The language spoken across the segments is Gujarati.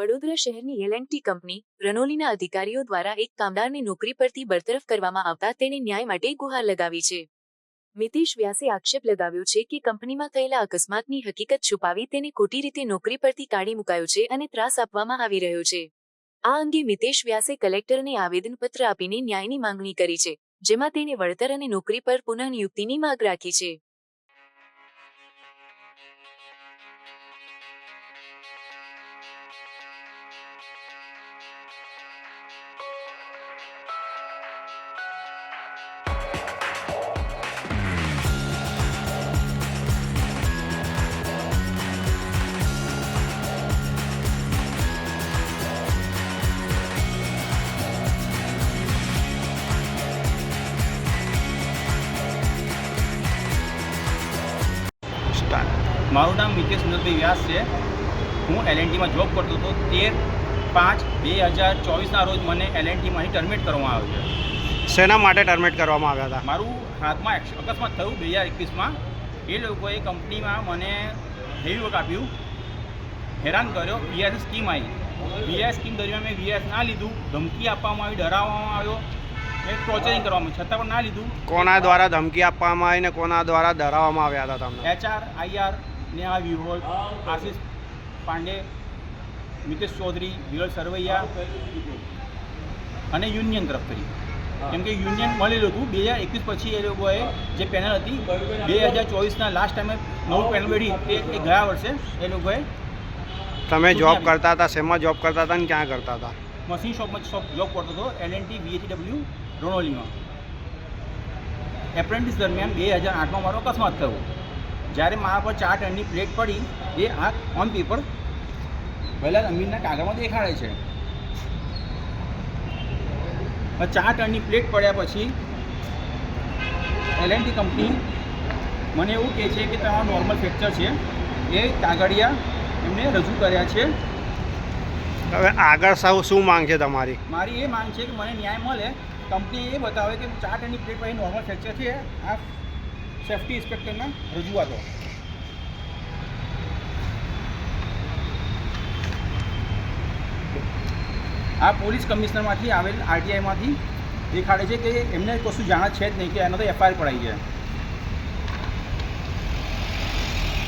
વડોદરા શહેરની એલએનટી કંપની રનોલીના અધિકારીઓ દ્વારા એક કામદારને નોકરી પરથી બરતરફ કરવામાં આવતા તેણે ન્યાય માટે ગુહાર લગાવી છે. મિતેશ વ્યાસે આક્ષેપ લગાવ્યો છે કે કંપનીમાં થયેલા અકસ્માતની હકીકત છુપાવી તેને ખોટી રીતે નોકરી પરથી કાઢી મુકાયો છે અને ત્રાસ આપવામાં આવી રહ્યો છે. આ અંગે મિતેશ વ્યાસે કલેક્ટરને આવેદનપત્ર આપીને ન્યાયની માંગણી કરી છે, જેમાં તેને વળતર અને નોકરી પર પુનઃનિયુક્તિની માંગ રાખી છે. સ્ટાર્ટ મારું નામ મિતેશ સુંદરભાઈ વ્યાસ છે. હું એલએનટીમાં જોબ કરતો હતો. તેર પાંચ બે હજાર ચોવીસના રોજ મને એલએનટીમાંથી ટર્મિનેટ કરવામાં આવ્યો છે. શેના માટે ટર્મિનેટ કરવામાં આવ્યા હતા? મારું હાથમાં અકસ્માત થયું બે હજાર એકવીસમાં. એ લોકોએ કંપનીમાં મને હેવી વર્ક આપ્યું. હેરાન કર્યો. વીઆરએસ સ્કીમ આવી. વીઆરએસ સ્કીમ દરમિયાન મેં વીઆરએસ ના લીધું. ધમકી આપવામાં આવી ડરાવવામાં આવ્યો. ટોર્ચરિંગ કરવામાં છતાં પણ ના લીધું. કોના દ્વારા ધમકી આપવામાં આવી ને કોના દ્વારા ડરાવવામાં આવ્યા હતા તમને? એચઆર આઈઆર નેહા વિહોલ આશિષ પાંડે મિતેશ ચૌધરી વિરલ સરવૈયા અને યુનિયન તરફથી કેમ કે યુનિયન મળેલું હતું. બે હજાર એકવીસ પછી એ લોકોએ જે પેનલ હતી બે હજાર ચોવીસના લાસ્ટ ટાઈમે નવું પેનલ બેઠી એ ગયા વર્ષે એ લોકોએ તમે જોબ કરતા હતા શેમાં જોબ કરતા હતા ને ક્યાં કરતા હતા? મશીન શોપમાં શોપ જોબ કરતો હતો એલ એન ટી બીએચડબલ્યુ રોનોલીમાં એપ્રેન્ટિસ દરમિયાન બે હજાર આઠમાં મારો અકસ્માત થયો. જ્યારે મારા પર ચાર ટનની પ્લેટ પડી, એ આ ઓન પેપર પહેલાં અમીરના કાગળમાં દેખાડે છે. ચાર ટનની પ્લેટ પડ્યા પછી એલ કંપની મને એવું કહે છે કે તમારું નોર્મલ ફ્રેક્ચર છે. એ કાગળિયા એમને રજૂ કર્યા છે. હવે આગળ સાવ શું માંગ છે તમારી? મારી એ માંગ છે કે મને ન્યાય મળે. કંપની એ બતાવે કે ચાર ટનની પ્લેટ પછી નોર્મલ ફ્રેક્ચર છે. આ સેફ્ટી ઇન્સ્પેક્ટરના રજૂઆતો આ પોલીસ કમિશનરમાંથી આવેલ આરટીઆઈમાંથી દેખાડે છે કે એમને કશું જાણ છે જ નહીં કે એનો તો એફઆઈઆર પડાઈ છે.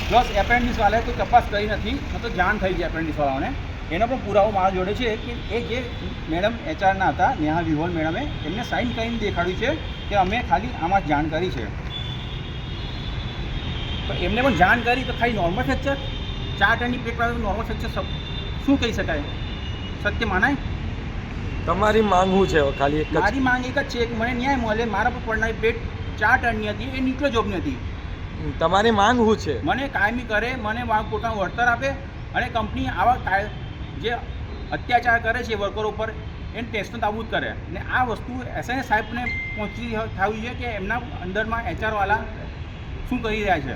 પ્લસ એપ્રેન્ટિસવાળાએ કોઈ તપાસ કરી નથી તો જાણ થઈ છે એપ્રેન્ટિસવાળાઓને એનો પણ પુરાવો મારા જોડે છે કે એ જે મેડમ એચઆરના હતા નેહા વિહોલ મેડમે એમને સાઇન કરીને દેખાડ્યું છે કે અમે ખાલી આમાં જાણ કરી છે. તો એમને પણ જાણ કરી તો ખાલી નોર્મલ ફ્રેક્ચર ચાર ટનની પેટ નોર્મલ ફ્રેક્ચર શું કહી શકાય? સત્ય માનાય? તમારી માંગ શું છે? ખાલી એક મારી માંગ એક જ છે કે મને ન્યાય મળે મારા પર પડનારી પેટ ચાર ટનની હતી એ ન્યુક્લિયર જોબની હતી. તમારી માંગ શું છે? મને કાયમી કરે મને પોતાનું વળતર આપે અને કંપની આવા જે અત્યાચાર કરે છે વર્કરો ઉપર, એને ટેસ્ટનો તાબૂત કરે. અને આ વસ્તુ એસએનએ સાહેબને પહોંચી થવી છે કે એમના અંદરમાં એચઆરવાલા શું કરી રહ્યા છે?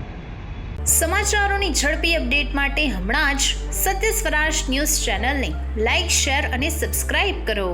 સમાચારોની ઝડપી અપડેટ માટે હમણાં જ સત્ય સ્વરાજ ન્યૂઝ ચેનલને લાઇક શેર અને સબસ્ક્રાઇબ કરો.